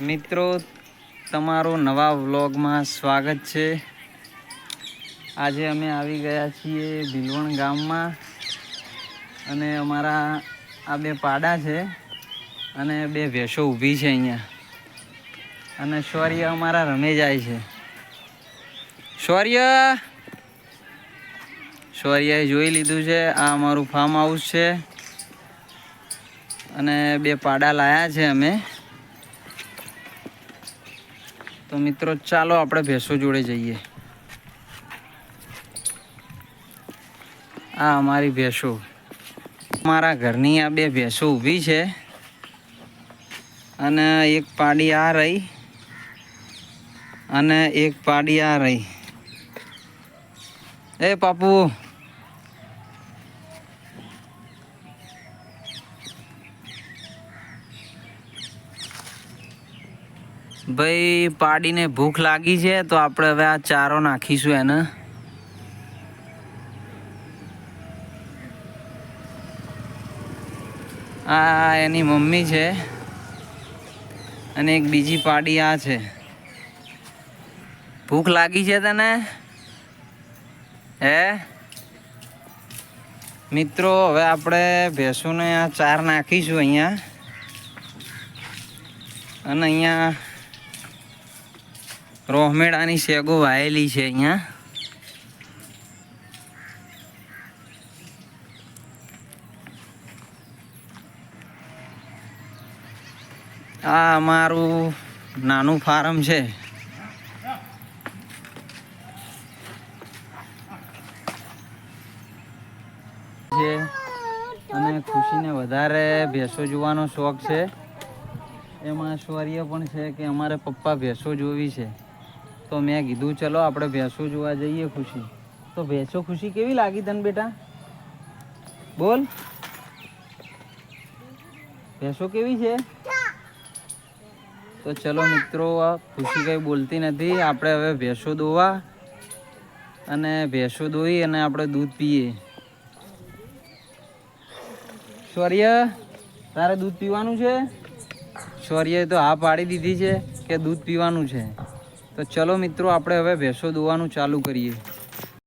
મિત્રો, તમારું નવા વ્લોગમાં સ્વાગત છે. આજે અમે આવી ગયા છીએ ભીલવણ ગામમાં અને અમારા આ બે પાડા છે અને બે ભેંસો ઊભી છે અહીંયા. અને શૌર્ય અમારા રમે જાય છે. શૌર્ય! શૌર્યએ જોઈ લીધું છે, આ અમારું ફાર્મ હાઉસ છે. અને બે પાડા લાયા છે અમે. તો મિત્રો, ચાલો આપણે ભેંસો જોડે જઈએ. આ અમારી ભેંસો. મારા ઘરની આ બે ભેંસો ઊભી છે. અને એક પાડી આ રહી અને એક પાડી આ રહી. એ પાપુ ભાઈ, પાડીને ભૂખ લાગી છે, તો આપણે હવે આ ચારો નાખીશું એને. આ એની મમ્મી છે, અને એક બીજી પાડી આ છે. ભૂખ લાગી છે તને? હે? મિત્રો, હવે આપણે ભેંસોને આ ચાર નાખીશું અહીંયા. અને અહીંયા રોહમેડાની શેગો વાયેલી છે અહીંયા. આ અમારું નાનું ફાર્મ છે. છે. અને ખુશીને વધારે ભેંસો જોવાનો શોખ છે. એમાં શૌર્ય પણ છે કે અમારે પપ્પા ભેંસો જોવી છે. તો મેં કીધું, ચલો, આપણે ભેંસો જોવા જઈએ ખુશી. તો ભેંસો ખુશી કેવી લાગી તને બેટા? બોલ. ભેંસો કેવી છે? તો ચલો મિત્રો ખુશી કંઈ બોલતી નથી. આપણે હવે ભેંસો દોવા અને ભેંસો દોઈ અને આપણે દૂધ પીએ. શૌર્ય, તારે દૂધ પીવાનું છે? શૌર્યએ તો હા પાડી દીધી છે કે દૂધ પીવાનું છે? તો ચલો મિત્રો આપણે હવે ભેંસો દોવાનું ચાલુ કરીએ.